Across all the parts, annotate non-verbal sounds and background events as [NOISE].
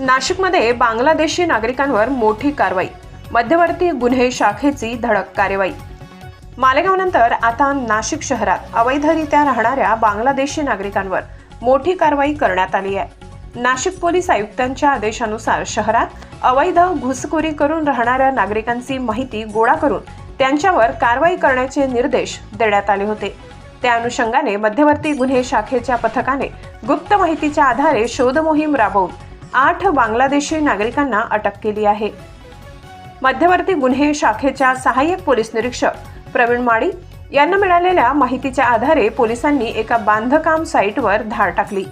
नाशिकमध्ये बांगलादेशी नागरिकांवर मोठी कारवाई. मध्यवर्ती गुन्हे शाखेची धडक कारवाई मालेगावनंतर आता नाशिक शहरात अवैधरित्या राहणाऱ्या बांगलादेशी नागरिकांवर मोठी कारवाई करण्यात आली आहे. नाशिक पोलीस आयुक्तांच्या आदेशानुसार शहरात अवैध घुसखोरी करून राहणाऱ्या नागरिकांची माहिती गोळा करून त्यांच्यावर कारवाई करण्याचे निर्देश देण्यात आले होते. त्या अनुषंगाने मध्यवर्ती गुन्हे शाखेच्या पथकाने गुप्त माहितीच्या आधारे शोधमोहीम राबवून आठ बांगलादेशी नागरिकांना अटक केली आहे. मध्यवर्ती गुन्हे शाखेच्या सहाय्यक पोलीस निरीक्षक प्रवीण माळी यांना मिळालेल्या माहितीच्या आधारे पोलिसांनी एका बांधकाम साईटवर धाड टाकली.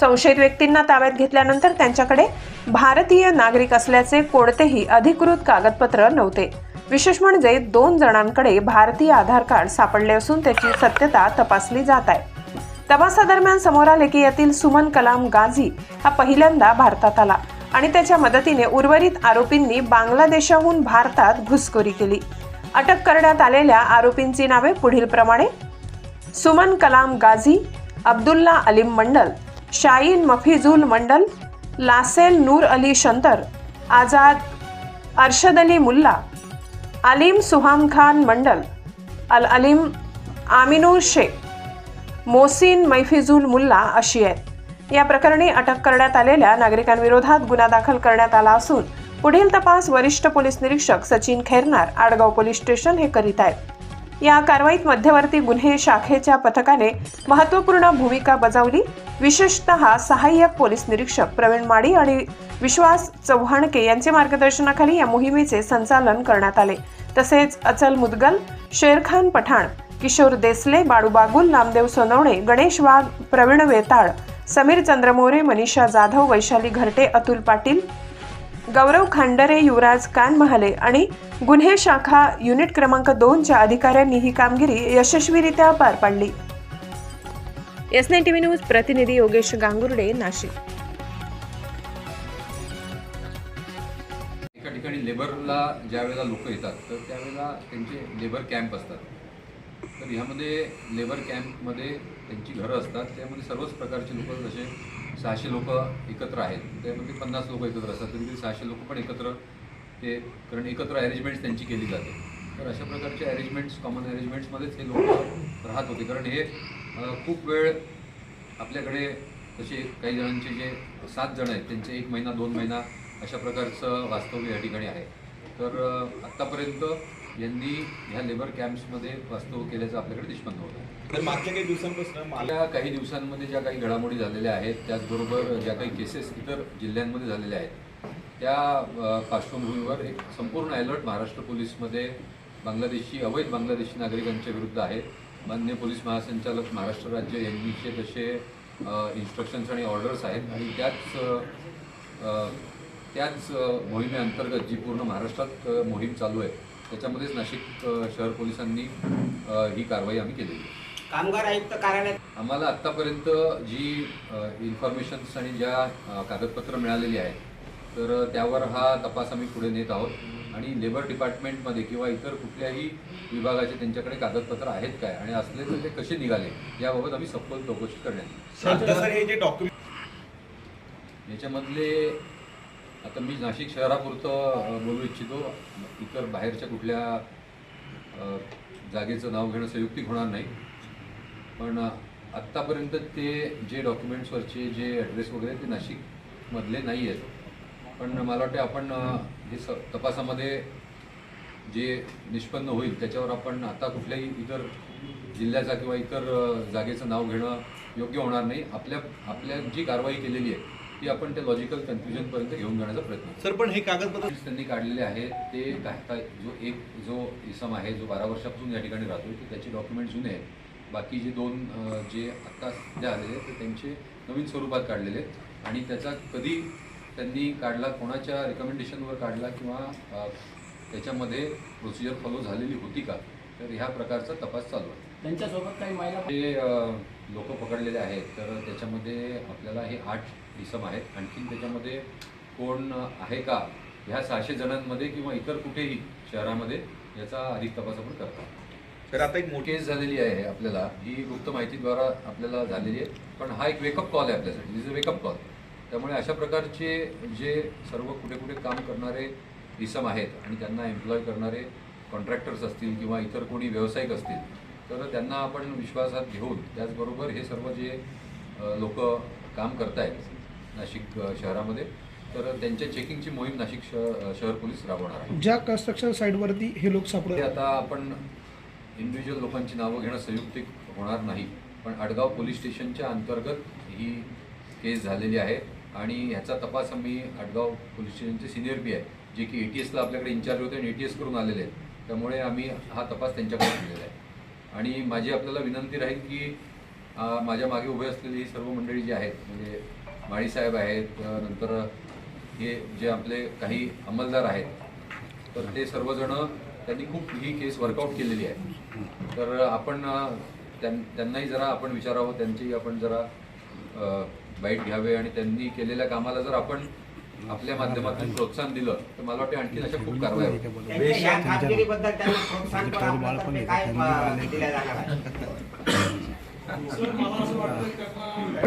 संशयित व्यक्तींना ताब्यात घेतल्यानंतर त्यांच्याकडे भारतीय नागरिक असल्याचे कोणतेही अधिकृत कागदपत्र नव्हते. विशेष म्हणजे दोन जणांकडे भारतीय आधार कार्ड सापडले असून त्याची सत्यता तपासली जात आहे. तपासादरम्यान समोर आले की यातील सुमन कलाम गाझी हा पहिल्यांदा भारतात आला आणि त्याच्या मदतीने उर्वरित आरोपींनी बांगलादेशाहून भारतात घुसखोरी केली. अटक करण्यात आलेल्या आरोपींची नावे पुढील प्रमाणे. सुमन कलाम गाझी अब्दुल्ला अलीम मंडल शाईन मफिजुल मंडल लासेल नूर अली शंतर आझाद अर्शद अली मुल्ला अलीम सुहाम खान मंडल अल अलीम आमिनूर शेख मोसिन मैफिजुल मुल्ला अशी आहेत. या प्रकरणी अटक करण्यात आलेल्या नागरिकांविरोधात गुन्हा दाखल करण्यात आला असून पुढील तपास वरिष्ठ पोलीस निरीक्षक सचिन खैरनार आडगाव पोलीस स्टेशन हे करीत आहेत. या कारवाईत मध्यवर्ती गुन्हे शाखेच्या पथकाने महत्त्वपूर्ण भूमिका बजावली. विशेषतः सहाय्यक पोलीस निरीक्षक प्रवीण माडी आणि विश्वास चव्हाणके यांचे मार्गदर्शनाखाली या मोहिमेचे संचालन करण्यात आले. तसेच अचल मुदगल शेरखान पठाण किशोर देसले बाळू बागुल नामदेव सोनवणे गणेश वाघ प्रवीण वेताळ समीर चंद्रमोरे मनीषा जाधव वैशाली घरटे अतुल पाटील गौरव खांडरे युवराज कानमहाले आणि गुन्हे शाखा युनिट क्रमांक दोनच्या अधिकाऱ्यांनी ही कामगिरी यशस्वीरित्या पार पाडली. एस नाईन टीव्ही न्यूज प्रतिनिधी योगेश गांगुर्डे नाशिक. एका ठिकाणी लेबरला ज्या वेळेला लोक येतात तर त्यावेळेला त्यांचे लेबर कॅम्प असतात. तर ह्यामध्ये लेबर कॅम्पमध्ये त्यांची घरं असतात. त्यामध्ये सर्वच प्रकारचे लोक जसे सहाशे लोक एकत्र आहेत. त्यामध्ये पन्नास लोक एकत्र असतात. तरी सहाशे लोक पण एकत्र ते कारण एकत्र अरेंजमेंट्स त्यांची केली जाते. तर अशा प्रकारचे अरेंजमेंट्स कॉमन अरेंजमेंट्समध्येच हे लोक राहत होते. कारण हे खूप वेळ आपल्याकडे तसे काही जणांचे जे सात जण आहेत त्यांचे एक महिना दोन महिना अशा प्रकारचं वास्तव्य या ठिकाणी आहे. तर आत्तापर्यंत यांनी ह्या लेबर कॅम्प्समध्ये वास्तव्य केल्याचं आपल्याकडे निष्पन्न होतं. तर मागच्या काही दिवसांपासून माल गेल्या काही दिवसांमध्ये ज्या काही घडामोडी झालेल्या आहेत त्याचबरोबर ज्या काही केसेस इतर जिल्ह्यांमध्ये झालेल्या आहेत त्या पार्श्वभूमीवर एक संपूर्ण अलर्ट महाराष्ट्र पोलीसमध्ये बांगलादेशी अवैध बांगलादेशी नागरिकांच्या विरुद्ध आहे. मान्य पोलीस महासंचालक महाराष्ट्र राज्य यांनीचे तसे इन्स्ट्रक्शन्स आणि ऑर्डर्स आहेत आणि त्याच त्याच मोहिमेअंतर्गत जी पूर्ण महाराष्ट्रात मोहीम चालू आहे त्याच्यामध्येच नाशिक शहर पोलिसांनी ही कारवाई आम्ही केलेली आहे. कामगार आयुक्त कार्यालयात आम्हाला आत्तापर्यंत जी इन्फॉर्मेशन्स आणि ज्या कागदपत्र मिळालेली आहेत तर त्यावर हा तपास आम्ही पुढे नेत आहोत. आणि लेबर डिपार्टमेंटमध्ये किंवा इतर कुठल्याही विभागाचे त्यांच्याकडे कागदपत्र आहेत काय आणि असले तर ते कसे निघाले याबाबत आम्ही सखोल चौकशी करण्यात हे याच्यामधले आता मी नाशिक शहरापुरतं बोलू इच्छितो. इतर बाहेरच्या कुठल्या जागेचं नाव घेणं संयुक्तिक होणार नाही. पण आत्तापर्यंत ते जे डॉक्युमेंट्सवरचे जे ॲड्रेस वगैरे ते नाशिकमधले नाही आहेत. पण मला वाटते आपण हे स तपासामध्ये जे निष्पन्न होईल त्याच्यावर आपण आता कुठल्याही इतर जिल्ह्याचा किंवा इतर जागेचं नाव घेणं योग्य होणार नाही. आपल्या आपल्या जी कारवाई केलेली आहे ती आपण त्या लॉजिकल कन्फ्युजनपर्यंत घेऊन जाण्याचा प्रयत्न. सर पण हे कागदपत्र त्यांनी काढलेले आहेत ते काय काय जो एक जो इसम आहे जो बारा वर्षापासून या ठिकाणी राहतो ते त्याचे डॉक्युमेंट जुने आहेत. बाकी जे दोन अ, जे आत्ता सध्या आलेले आहेत ते त्यांचे नवीन स्वरूपात काढलेले आहेत. आणि त्याचा कधी त्यांनी काढला कोणाच्या रिकमेंडेशनवर काढला किंवा अ, त्याच्यामध्ये प्रोसिजर फॉलो झालेली होती का तर ह्या प्रकारचा तपास चालू आहे. त्यांच्यासोबत काही महिला जे लोक पकडलेले आहेत तर त्याच्यामध्ये आपल्याला हे आठ इसम आहेत आणखीन त्याच्यामध्ये कोण आहे का? ह्या सहाशे जणांमध्ये किंवा इतर कुठेही शहरामध्ये याचा अधिक तपास आपण करतो. तर आता एक मोठी केस झालेली आहे आपल्याला. ही गुप्त माहितीद्वारा आपल्याला झालेली आहे. पण हा एक वेकअप कॉल आहे आपल्यासाठी. दिस अ वेकअप कॉल त्यामुळे अशा प्रकारचे जे सर्व कुठे कुठे काम करणारे इसम आहेत आणि त्यांना एम्प्लॉय करणारे कॉन्ट्रॅक्टर्स असतील किंवा इतर कोणी व्यावसायिक असतील तर त्यांना आपण विश्वासात घेऊन त्याचबरोबर हे सर्व जे लोक काम करतायत नाशिक शहरामध्ये. तर त्यांच्या चेकिंगची मोहीम नाशिक शहर शहर पोलीस राबवणार आहे. ज्या कन्स्ट्रक्शन साईटवरती हे लोक ते सापडत आता आपण इंडिव्हिज्युअल लोकांची नावं घेणं संयुक्तिक होणार नाही पण आडगाव पोलीस स्टेशनच्या अंतर्गत ही केस झालेली आहे आणि ह्याचा तपास आम्ही आडगाव पोलीस स्टेशनचे सिनियर पी आहे जे की ए टी एसला आपल्याकडे इन्चार्ज होते आणि ए टी एस करून आलेले आहेत. त्यामुळे आम्ही हा तपास त्यांच्याकडे दिलेला आहे. आणि माझी आपल्याला विनंती राहील की माझ्या मागे उभे असलेली ही सर्व मंडळी जी आहेत म्हणजे माळीसाहेब आहेत नंतर हे जे आपले काही अंमलदार आहेत तर ते सर्वजण त्यांनी खूप ही केस वर्कआउट केलेली आहे. तर आपण त्यांनाही जरा आपण विचारावं त्यांचीही आपण जरा बाईट घ्यावे आणि त्यांनी केलेल्या कामाला जर आपण आपल्या माध्यमातून प्रोत्साहन दिलं तर मला वाटते आणखी अशा खूप कारवाया [LAUGHS]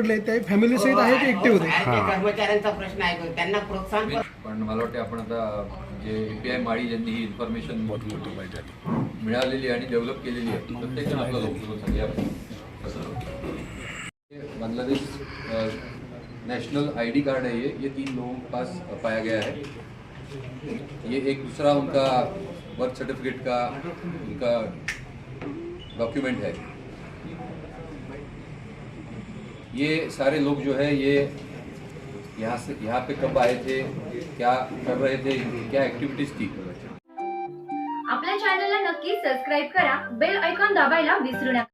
आहे ते फॅमिली सहित आहे की एकटे होते कर्मचाऱ्यांचा प्रश्न आहे. त्यांना प्रोत्साहन पण मला वाटते आपण आता जे पी आय माळी ज्यांनी ही इन्फॉर्मेशन मिळालेली आणि डेव्हलप केलेली आहे प्रत्येक जण आपला लोक बांग्लादेश नेशनल आईडी कार्ड है. ये ये तीन लोगों के पास पाया गया है. ये एक दूसरा उनका बर्थ सर्टिफिकेट का उनका डॉक्यूमेंट है. ये सारे लोग जो है ये यहाँ से यहाँ पे कब आए थे क्या कर रहे थे क्या एक्टिविटीज थी? आपल्या चॅनलला नक्की सबस्क्राईब करा बेल ऐकॉन दाबायला विसरू नका.